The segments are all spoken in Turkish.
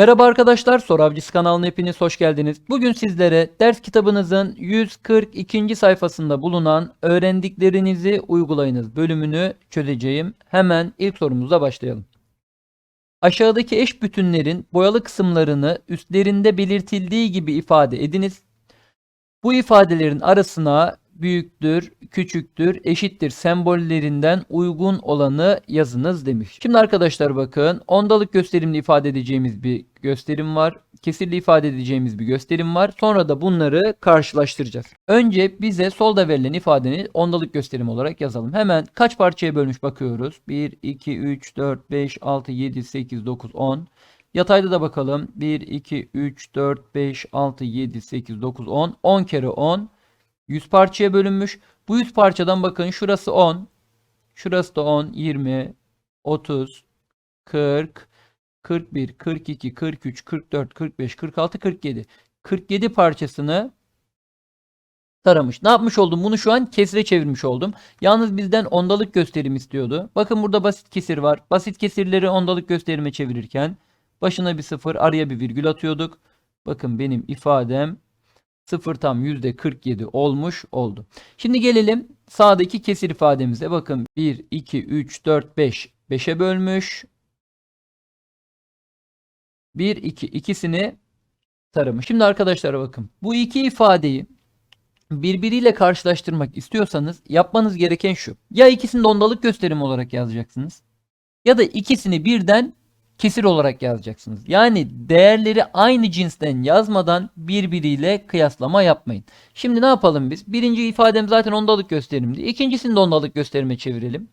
Merhaba arkadaşlar, Soru Avcısı kanalına hepiniz hoş geldiniz. Bugün sizlere ders kitabınızın 142. sayfasında bulunan öğrendiklerinizi uygulayınız bölümünü çözeceğim. Hemen ilk sorumuzla başlayalım. Aşağıdaki eş bütünlerin boyalı kısımlarını üstlerinde belirtildiği gibi ifade ediniz. Bu ifadelerin arasına büyüktür, küçüktür, eşittir sembollerinden uygun olanı yazınız demiş. Şimdi arkadaşlar bakın ondalık gösterimli ifade edeceğimiz bir gösterim var. Kesirli ifade edeceğimiz bir gösterim var. Sonra da bunları karşılaştıracağız. Önce bize solda verilen ifadeni ondalık gösterim olarak yazalım. Hemen kaç parçaya bölmüş bakıyoruz. 1, 2, 3, 4, 5, 6, 7, 8, 9, 10. Yatayda da bakalım. 1, 2, 3, 4, 5, 6, 7, 8, 9, 10. 10 kere 10. 100 parçaya bölünmüş. Bu 100 parçadan bakın şurası 10. Şurası da 10, 20, 30, 40, 41, 42, 43, 44, 45, 46, 47. 47 parçasını taramış. Ne yapmış oldum? Bunu şu an kesire çevirmiş oldum. Yalnız bizden ondalık gösterim istiyordu. Bakın burada basit kesir var. Basit kesirleri ondalık gösterime çevirirken başına bir sıfır, araya bir virgül atıyorduk. Bakın benim ifadem 0 tam %47 olmuş oldu. Şimdi gelelim sağdaki kesir ifademize. Bakın 1, 2, 3, 4, 5. 5'e bölmüş. 1, 2 ikisini taramış. Şimdi arkadaşlar bakın bu iki ifadeyi birbiriyle karşılaştırmak istiyorsanız yapmanız gereken şu. Ya ikisini de ondalık gösterim olarak yazacaksınız. Ya da ikisini birden kesir olarak yazacaksınız. Yani değerleri aynı cinsten yazmadan birbiriyle kıyaslama yapmayın. Şimdi ne yapalım biz? Birinci ifadem zaten ondalık gösterimdi. İkincisini de ondalık gösterime çevirelim.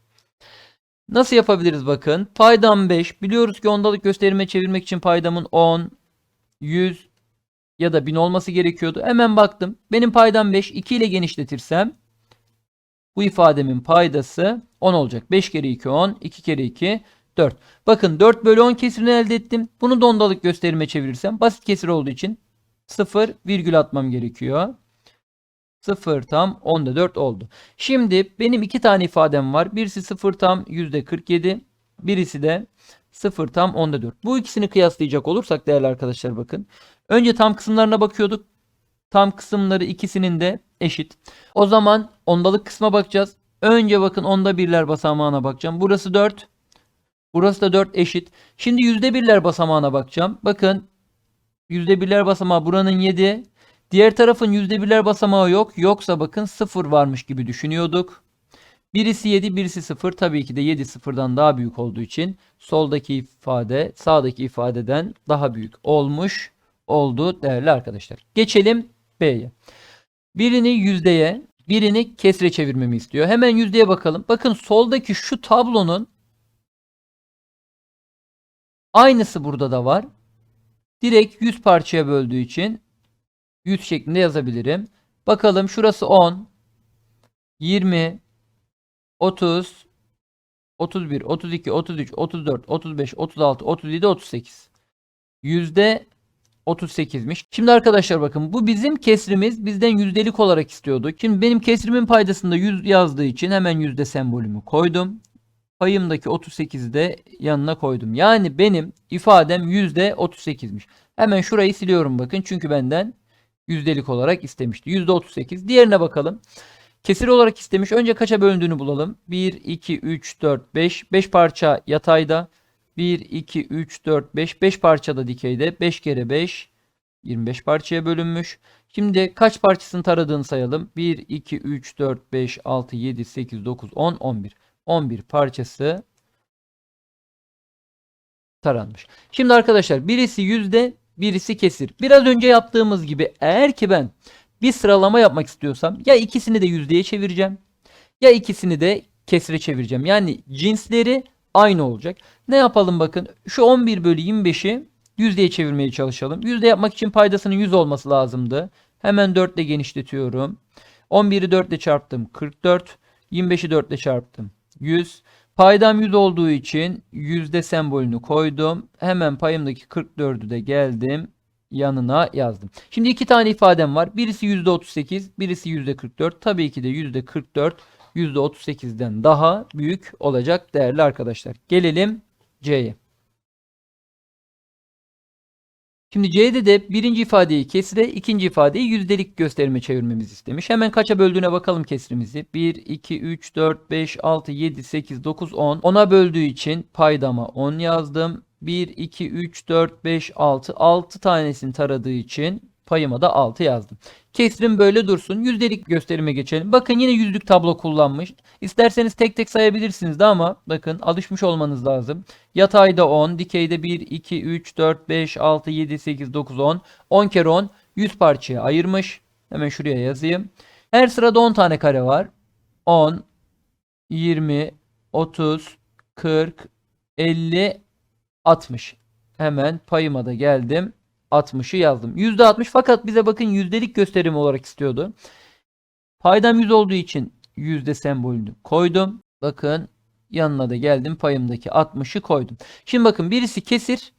Nasıl yapabiliriz bakın. Paydam 5. Biliyoruz ki ondalık gösterime çevirmek için paydamın 10, 100 ya da 1000 olması gerekiyordu. Hemen baktım. Benim paydam 5. 2 ile genişletirsem bu ifademin paydası 10 olacak. 5 kere 2 10. 2 kere 2 4. Bakın 4 bölü 10 kesirini elde ettim. Bunu da ondalık gösterime çevirirsem basit kesir olduğu için 0 virgül atmam gerekiyor. 0 tam 10'da 4 oldu. Şimdi benim iki tane ifadem var. Birisi 0 tam %47. Birisi de 0 tam 10'da 4. Bu ikisini kıyaslayacak olursak değerli arkadaşlar bakın. Önce tam kısımlarına bakıyorduk. Tam kısımları ikisinin de eşit. O zaman ondalık kısma bakacağız. Önce bakın onda birler basamağına bakacağım. Burası 4. Burası da 4 eşit. Şimdi yüzde birler basamağına bakacağım. Bakın yüzde birler basamağı buranın 7. Diğer tarafın yüzde birler basamağı yok. Yoksa bakın 0 varmış gibi düşünüyorduk. Birisi 7, birisi 0. Tabii ki de 7 sıfırdan daha büyük olduğu için soldaki ifade sağdaki ifadeden daha büyük olmuş oldu değerli arkadaşlar. Geçelim B'ye. Birini yüzdeye, birini kesre çevirmemi istiyor. Hemen yüzdeye bakalım. Bakın soldaki şu tablonun Aynısı burada da var. Direkt 100 parçaya böldüğü için 100 şeklinde yazabilirim. Bakalım şurası 10, 20, 30, 31, 32, 33, 34, 35, 36, 37, 38. Yüzde 38'miş. Şimdi arkadaşlar bakın bu bizim kesrimiz bizden yüzdelik olarak istiyordu. Şimdi benim kesrimin paydasında 100 yazdığı için hemen yüzde sembolümü koydum payımdaki 38'i de yanına koydum. Yani benim ifadem %38'miş. Hemen şurayı siliyorum bakın. Çünkü benden yüzdelik olarak istemişti. %38. Diğerine bakalım. Kesir olarak istemiş. Önce kaça bölündüğünü bulalım. 1, 2, 3, 4, 5. 5 parça yatayda. 1, 2, 3, 4, 5. 5 parça da dikeyde. 5 kere 5. 25 parçaya bölünmüş. Şimdi kaç parçasını taradığını sayalım. 1, 2, 3, 4, 5, 6, 7, 8, 9, 10, 11. 11 parçası taranmış. Şimdi arkadaşlar birisi yüzde birisi kesir. Biraz önce yaptığımız gibi eğer ki ben bir sıralama yapmak istiyorsam ya ikisini de yüzdeye çevireceğim ya ikisini de kesire çevireceğim. Yani cinsleri aynı olacak. Ne yapalım bakın şu 11 bölü 25'i yüzdeye çevirmeye çalışalım. Yüzde yapmak için paydasının 100 olması lazımdı. Hemen 4 ile genişletiyorum. 11'i 4 ile çarptım 44. 25'i 4 ile çarptım 100. Paydam 100 olduğu için yüzde sembolünü koydum. Hemen payımdaki 44'ü de geldim yanına yazdım. Şimdi iki tane ifadem var. Birisi %38, birisi %44. Tabii ki de %44 %38'den daha büyük olacak değerli arkadaşlar. Gelelim C'ye. Şimdi C'de de birinci ifadeyi kesire, ikinci ifadeyi yüzdelik gösterime çevirmemizi istemiş. Hemen kaça böldüğüne bakalım kesrimizi. 1, 2, 3, 4, 5, 6, 7, 8, 9, 10. 10'a böldüğü için paydama 10 yazdım. 1, 2, 3, 4, 5, 6. 6 tanesini taradığı için payıma da 6 yazdım. Kesrim böyle dursun. Yüzdelik gösterime geçelim. Bakın yine yüzlük tablo kullanmış. İsterseniz tek tek sayabilirsiniz de ama bakın alışmış olmanız lazım. Yatayda 10, dikeyde 1, 2, 3, 4, 5, 6, 7, 8, 9, 10. 10 kere 10 100 parçaya ayırmış. Hemen şuraya yazayım. Her sırada 10 tane kare var. 10, 20, 30, 40, 50, 60. Hemen payıma da geldim. 60'ı yazdım. %60 fakat bize bakın yüzdelik gösterim olarak istiyordu. Paydam 100 olduğu için yüzde sembolünü koydum. Bakın yanına da geldim payımdaki 60'ı koydum. Şimdi bakın birisi kesir,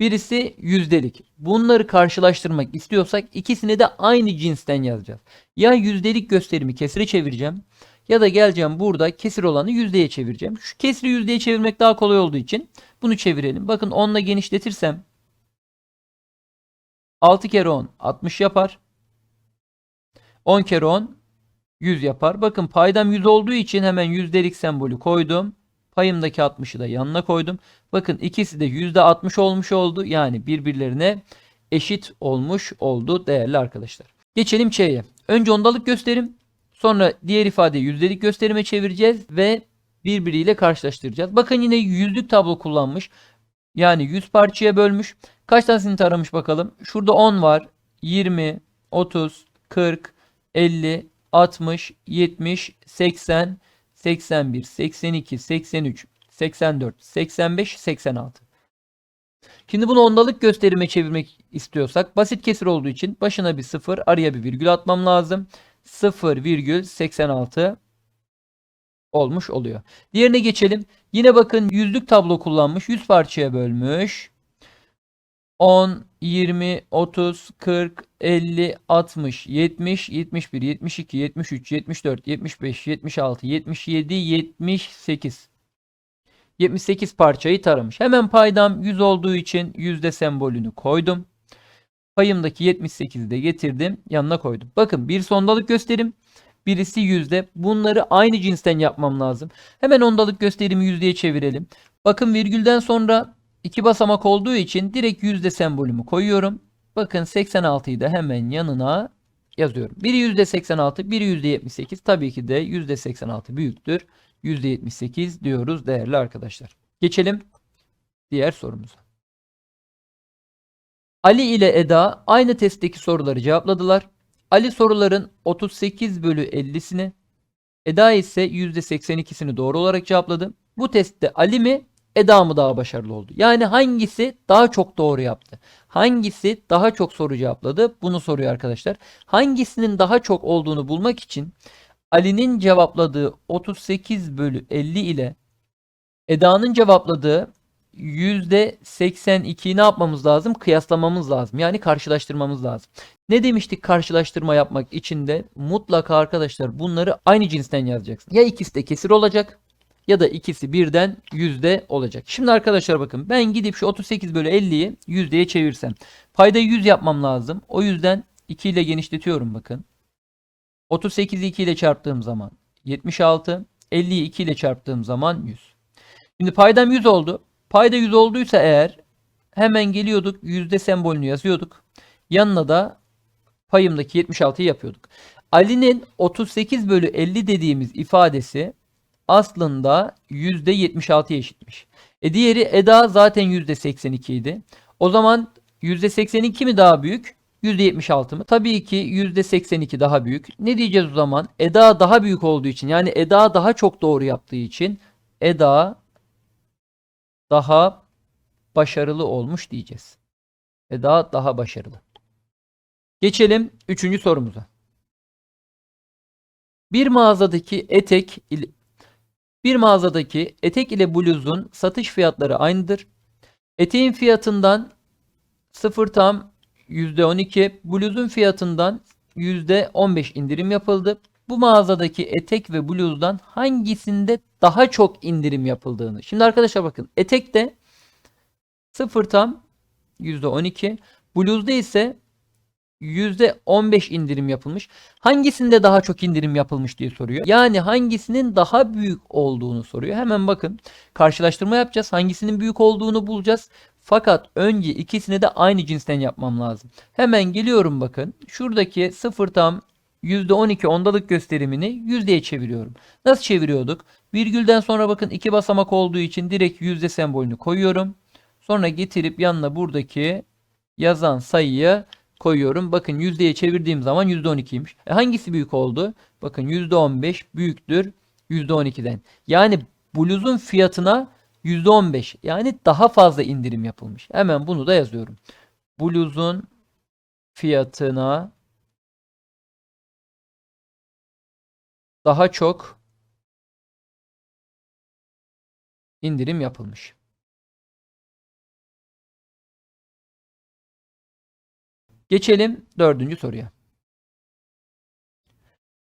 birisi yüzdelik. Bunları karşılaştırmak istiyorsak ikisini de aynı cinsten yazacağız. Ya yüzdelik gösterimi kesire çevireceğim ya da geleceğim burada kesir olanı yüzdeye çevireceğim. Şu kesiri yüzdeye çevirmek daha kolay olduğu için bunu çevirelim. Bakın 10 ile genişletirsem 6 kere 10 60 yapar. 10 kere 10 100 yapar. Bakın paydam 100 olduğu için hemen yüzdelik sembolü koydum. Payımdaki 60'ı da yanına koydum. Bakın ikisi de %60 olmuş oldu. Yani birbirlerine eşit olmuş oldu değerli arkadaşlar. Geçelim Ç'ye. Önce ondalık gösterim. Sonra diğer ifadeyi yüzdelik gösterime çevireceğiz ve birbiriyle karşılaştıracağız. Bakın yine yüzlük tablo kullanmış. Yani 100 parçaya bölmüş. Kaç tanesini taramış bakalım. Şurada 10 var. 20, 30, 40, 50, 60, 70, 80, 81, 82, 83, 84, 85, 86. Şimdi bunu ondalık gösterime çevirmek istiyorsak basit kesir olduğu için başına bir sıfır araya bir virgül atmam lazım. 0,86 olmuş oluyor. Diğerine geçelim. Yine bakın yüzlük tablo kullanmış. 100 parçaya bölmüş. 10, 20, 30, 40, 50, 60, 70, 71, 72, 73, 74, 75, 76, 77, 78. 78 parçayı taramış. Hemen paydam 100 olduğu için yüzde sembolünü koydum. Payımdaki 78'i de getirdim. Yanına koydum. Bakın bir sondalık gösterim. Birisi yüzde. Bunları aynı cinsten yapmam lazım. Hemen ondalık gösterimi yüzdeye çevirelim. Bakın virgülden sonra iki basamak olduğu için direkt yüzde sembolümü koyuyorum. Bakın 86'yı da hemen yanına yazıyorum. Biri yüzde 86, biri yüzde 78. Tabii ki de yüzde 86 büyüktür. Yüzde 78 diyoruz değerli arkadaşlar. Geçelim diğer sorumuza. Ali ile Eda aynı testteki soruları cevapladılar. Ali soruların 38 bölü 50'sini, Eda ise %82'sini doğru olarak cevapladı. Bu testte Ali mi, Eda mı daha başarılı oldu? Yani hangisi daha çok doğru yaptı? Hangisi daha çok soru cevapladı? Bunu soruyor arkadaşlar. Hangisinin daha çok olduğunu bulmak için Ali'nin cevapladığı 38 bölü 50 ile Eda'nın cevapladığı %82'yi ne yapmamız lazım? Kıyaslamamız lazım. Yani karşılaştırmamız lazım. Ne demiştik karşılaştırma yapmak için de mutlaka arkadaşlar bunları aynı cinsten yazacaksın. Ya ikisi de kesir olacak ya da ikisi birden yüzde olacak. Şimdi arkadaşlar bakın ben gidip şu 38 bölü 50'yi yüzdeye çevirsem. Paydayı 100 yapmam lazım. O yüzden 2 ile genişletiyorum bakın. 38'i 2 ile çarptığım zaman 76. 50'yi 2 ile çarptığım zaman 100. Şimdi paydam 100 oldu. Payda 100 olduysa eğer hemen geliyorduk yüzde sembolünü yazıyorduk. Yanına da payımdaki 76'yı yapıyorduk. Ali'nin 38 bölü 50 dediğimiz ifadesi aslında yüzde 76'ya eşitmiş. E diğeri Eda zaten yüzde 82 idi. O zaman yüzde 82 mi daha büyük? %76 mı? Tabii ki %82 daha büyük. Ne diyeceğiz o zaman? Eda daha büyük olduğu için yani Eda daha çok doğru yaptığı için Eda daha başarılı olmuş diyeceğiz. Eda daha başarılı. Geçelim üçüncü sorumuza. Bir mağazadaki etek bir mağazadaki etek ile bluzun satış fiyatları aynıdır. Eteğin fiyatından 0 tam %12, bluzun fiyatından %15 indirim yapıldı. Bu mağazadaki etek ve bluzdan hangisinde daha çok indirim yapıldığını. Şimdi arkadaşlar bakın etekte 0 tam %12, Blues'da ise %15 indirim yapılmış. Hangisinde daha çok indirim yapılmış diye soruyor. Yani hangisinin daha büyük olduğunu soruyor. Hemen bakın karşılaştırma yapacağız. Hangisinin büyük olduğunu bulacağız. Fakat önce ikisini de aynı cinsten yapmam lazım. Hemen geliyorum bakın. Şuradaki 0 tam %12 ondalık gösterimini yüzdeye çeviriyorum. Nasıl çeviriyorduk? Virgülden sonra bakın iki basamak olduğu için direkt yüzde sembolünü koyuyorum. Sonra getirip yanına buradaki yazan sayıyı koyuyorum. Bakın yüzdeye çevirdiğim zaman %12'ymiş. E hangisi büyük oldu? Bakın %15 büyüktür %12'den. Yani bluzun fiyatına %15 yani daha fazla indirim yapılmış. Hemen bunu da yazıyorum. Bluzun fiyatına daha çok indirim yapılmış. Geçelim dördüncü soruya.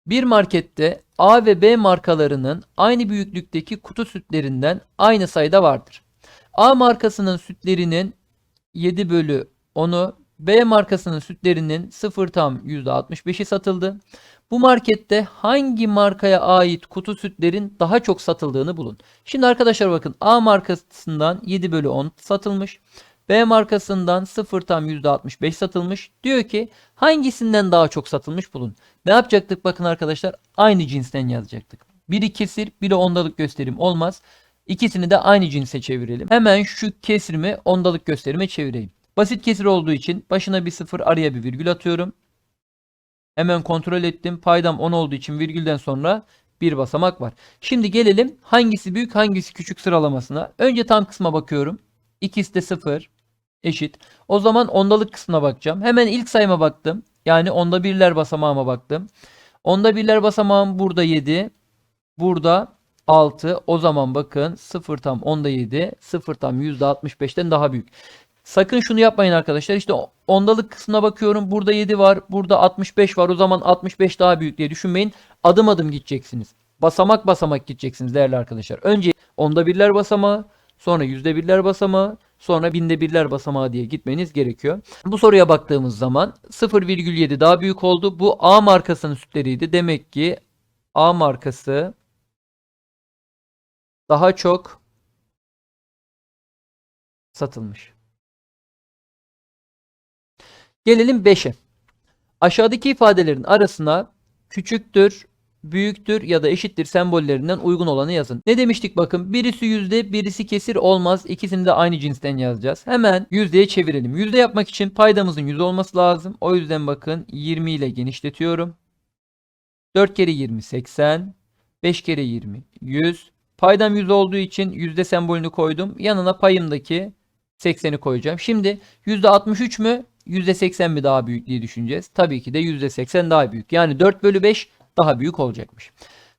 Bir markette A ve B markalarının aynı büyüklükteki kutu sütlerinden aynı sayıda vardır. A markasının sütlerinin 7 bölü 10'u, B markasının sütlerinin 0 tam %65'i satıldı. Bu markette hangi markaya ait kutu sütlerin daha çok satıldığını bulun. Şimdi arkadaşlar bakın A markasından 7 bölü 10 satılmış. B markasından 0 tam %65 satılmış. Diyor ki hangisinden daha çok satılmış bulun. Ne yapacaktık bakın arkadaşlar aynı cinsten yazacaktık. Biri kesir biri ondalık gösterim olmaz. İkisini de aynı cinse çevirelim. Hemen şu kesrimi ondalık gösterime çevireyim. Basit kesir olduğu için başına bir sıfır araya bir virgül atıyorum. Hemen kontrol ettim. Paydam 10 olduğu için virgülden sonra bir basamak var. Şimdi gelelim hangisi büyük hangisi küçük sıralamasına. Önce tam kısma bakıyorum. İkisi de 0 eşit. O zaman ondalık kısmına bakacağım. Hemen ilk sayıma baktım. Yani onda birler basamağıma baktım. Onda birler basamağım burada 7. Burada 6. O zaman bakın 0 tam onda 7. 0 tam %65'ten daha büyük. Sakın şunu yapmayın arkadaşlar. İşte ondalık kısmına bakıyorum. Burada 7 var. Burada 65 var. O zaman 65 daha büyük diye düşünmeyin. Adım adım gideceksiniz. Basamak basamak gideceksiniz değerli arkadaşlar. Önce onda birler basamağı, sonra yüzde birler basamağı, sonra binde birler basamağı diye gitmeniz gerekiyor. Bu soruya baktığımız zaman 0,7 daha büyük oldu. Bu A markasının sütleriydi. Demek ki A markası daha çok satılmış. Gelelim 5'e. Aşağıdaki ifadelerin arasına küçüktür, büyüktür ya da eşittir sembollerinden uygun olanı yazın. Ne demiştik bakın birisi yüzde birisi kesir olmaz. İkisini de aynı cinsten yazacağız. Hemen yüzdeye çevirelim. Yüzde yapmak için paydamızın yüzde olması lazım. O yüzden bakın 20 ile genişletiyorum. 4 kere 20 80. 5 kere 20 100. Paydam 100 olduğu için yüzde sembolünü koydum. Yanına payımdaki 80'i koyacağım. Şimdi %63 mü %80 mi daha büyük diye düşüneceğiz. Tabii ki de %80 daha büyük. Yani 4 bölü 5 daha büyük olacakmış.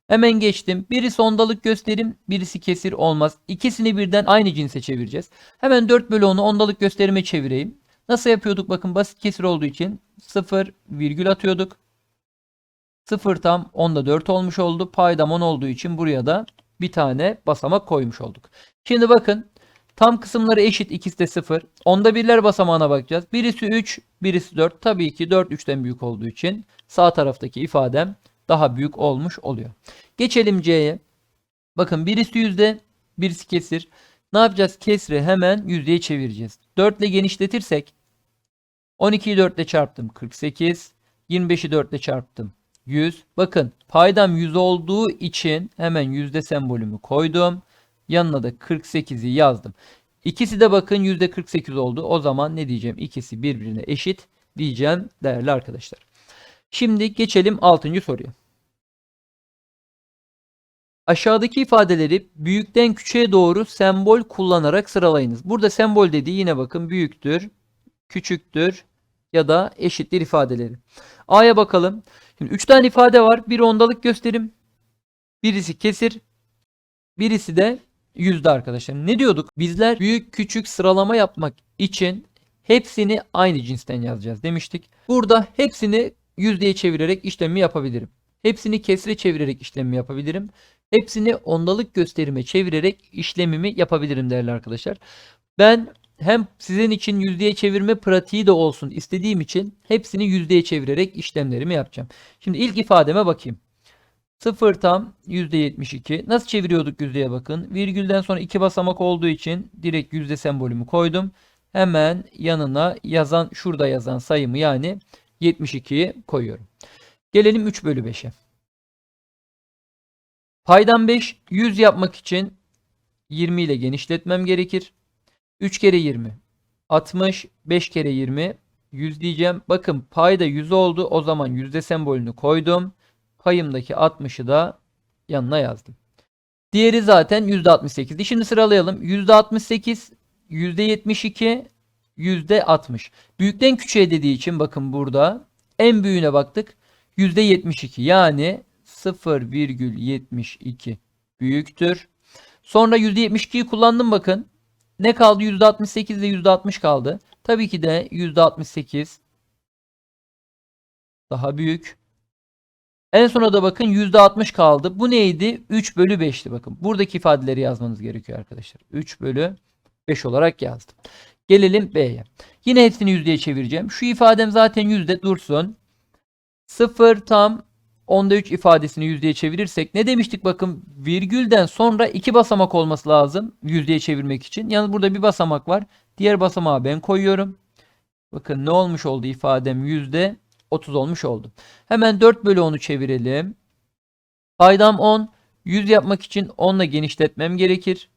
Hemen geçtim. Birisi ondalık gösterim, birisi kesir olmaz. İkisini birden aynı cinse çevireceğiz. Hemen 4 bölü 10'u ondalık gösterime çevireyim. Nasıl yapıyorduk? Bakın basit kesir olduğu için 0 virgül atıyorduk. 0 tam 10'da 4 olmuş oldu. Paydam 10 olduğu için buraya da bir tane basamak koymuş olduk. Şimdi bakın tam kısımları eşit ikisi de 0. Onda birler basamağına bakacağız. Birisi 3, birisi 4. Tabii ki 4 3'ten büyük olduğu için sağ taraftaki ifadem daha büyük olmuş oluyor. Geçelim C'ye. Bakın birisi yüzde, birisi kesir. Ne yapacağız? Kesri hemen yüzdeye çevireceğiz. 4 ile genişletirsek 12'yi 4 ile çarptım 48. 25'i 4 ile çarptım 100. Bakın paydam 100 olduğu için hemen yüzde sembolümü koydum. Yanına da 48'i yazdım. İkisi de bakın yüzde 48 oldu. O zaman ne diyeceğim? İkisi birbirine eşit diyeceğim değerli arkadaşlar. Şimdi geçelim 6. soruya. Aşağıdaki ifadeleri büyükten küçüğe doğru sembol kullanarak sıralayınız. Burada sembol dediği yine bakın büyüktür, küçüktür ya da eşittir ifadeleri. A'ya bakalım. Şimdi 3 tane ifade var. Biri ondalık gösterim, birisi kesir, birisi de yüzde arkadaşlar. Ne diyorduk? Bizler büyük küçük sıralama yapmak için hepsini aynı cinsten yazacağız demiştik. Burada hepsini yüzdeye çevirerek işlemi yapabilirim. Hepsini kesre çevirerek işlemi yapabilirim. Hepsini ondalık gösterime çevirerek işlemimi yapabilirim değerli arkadaşlar. Ben hem sizin için yüzdeye çevirme pratiği de olsun istediğim için hepsini yüzdeye çevirerek işlemlerimi yapacağım. Şimdi ilk ifademe bakayım. 0 tam %72. Nasıl çeviriyorduk yüzdeye bakın. Virgülden sonra iki basamak olduğu için direkt yüzde sembolümü koydum. Hemen yanına yazan şurada yazan sayımı yani 72'yi koyuyorum. Gelelim 3 bölü 5'e. Paydan 5 100 yapmak için 20 ile genişletmem gerekir. 3 kere 20 60 5 kere 20 100 diyeceğim. Bakın payda 100 oldu. O zaman yüzde sembolünü koydum. Payımdaki 60'ı da yanına yazdım. Diğeri zaten %68'di. Şimdi sıralayalım. %68, %72, %60. Büyükten küçüğe dediği için bakın burada en büyüğüne baktık. %72 yani 0,72 büyüktür. Sonra %72'yi kullandım bakın. Ne kaldı? %68 ile %60 kaldı. Tabii ki de %68 daha büyük. En sona da bakın %60 kaldı. Bu neydi? 3 bölü 5'ti bakın. Buradaki ifadeleri yazmanız gerekiyor arkadaşlar. 3 bölü 5 olarak yazdım. Gelelim B'ye. Yine hepsini yüzdeye çevireceğim. Şu ifadem zaten yüzde dursun. 0 tam onda 3 ifadesini yüzdeye çevirirsek ne demiştik bakın virgülden sonra iki basamak olması lazım yüzdeye çevirmek için. Yalnız burada bir basamak var. Diğer basamağı ben koyuyorum. Bakın ne olmuş oldu ifadem yüzde 30 olmuş oldu. Hemen 4 bölü 10'u çevirelim. Paydam 10. 100 yapmak için 10 ile genişletmem gerekir.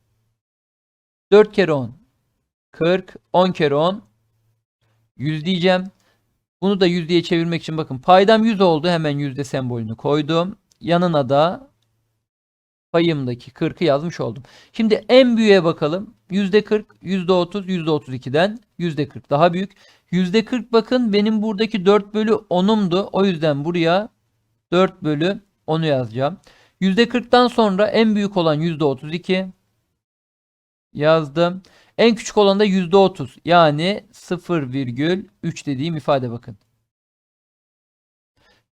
4 kere 10. 40. 10 kere 10. 100 diyeceğim. Bunu da yüzdeye çevirmek için bakın paydam 100 oldu. Hemen yüzde sembolünü koydum. Yanına da payımdaki 40'ı yazmış oldum. Şimdi en büyüğe bakalım. Yüzde 40, yüzde 30, yüzde 32'den yüzde 40 daha büyük. Yüzde 40 bakın benim buradaki 4 bölü 10'umdu. O yüzden buraya 4 bölü 10'u yazacağım. Yüzde 40'tan sonra en büyük olan yüzde 32 yazdım. En küçük olan da yüzde 30 yani 0,3 dediğim ifade bakın.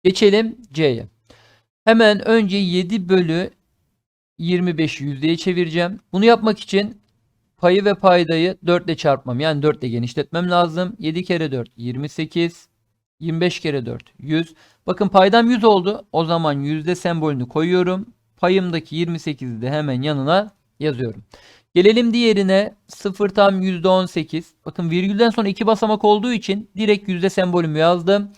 Geçelim C'ye. Hemen önce 7 bölü 25'i yüzdeye çevireceğim. Bunu yapmak için payı ve paydayı 4 ile çarpmam yani 4 ile genişletmem lazım. 7 kere 4 28. 25 kere 4 100. Bakın paydam 100 oldu. O zaman yüzde sembolünü koyuyorum. Payımdaki 28'i de hemen yanına yazıyorum. Gelelim diğerine 0 tam %18. Bakın virgülden sonra iki basamak olduğu için direkt yüzde sembolümü yazdım.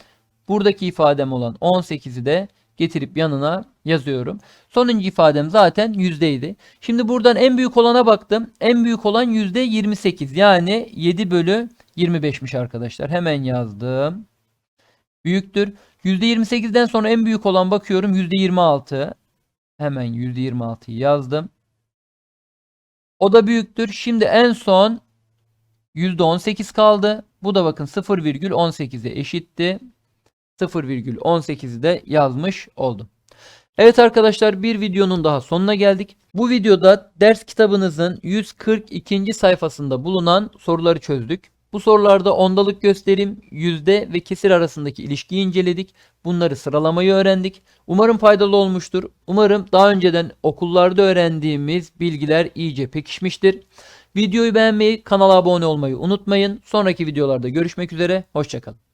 Buradaki ifadem olan 18'i de getirip yanına yazıyorum. Sonuncu ifadem zaten yüzdeydi. Şimdi buradan en büyük olana baktım. En büyük olan yüzde 28 yani 7 bölü 25'miş arkadaşlar. Hemen yazdım. Büyüktür. %28'den sonra en büyük olan bakıyorum %26. Hemen %26'yı yazdım. O da büyüktür. Şimdi en son %18 kaldı. Bu da bakın 0,18'e eşitti. 0,18'i de yazmış oldum. Evet arkadaşlar bir videonun daha sonuna geldik. Bu videoda ders kitabınızın 142. sayfasında bulunan soruları çözdük. Bu sorularda ondalık gösterim, yüzde ve kesir arasındaki ilişkiyi inceledik. Bunları sıralamayı öğrendik. Umarım faydalı olmuştur. Umarım daha önceden okullarda öğrendiğimiz bilgiler iyice pekişmiştir. Videoyu beğenmeyi, kanala abone olmayı unutmayın. Sonraki videolarda görüşmek üzere. Hoşçakalın.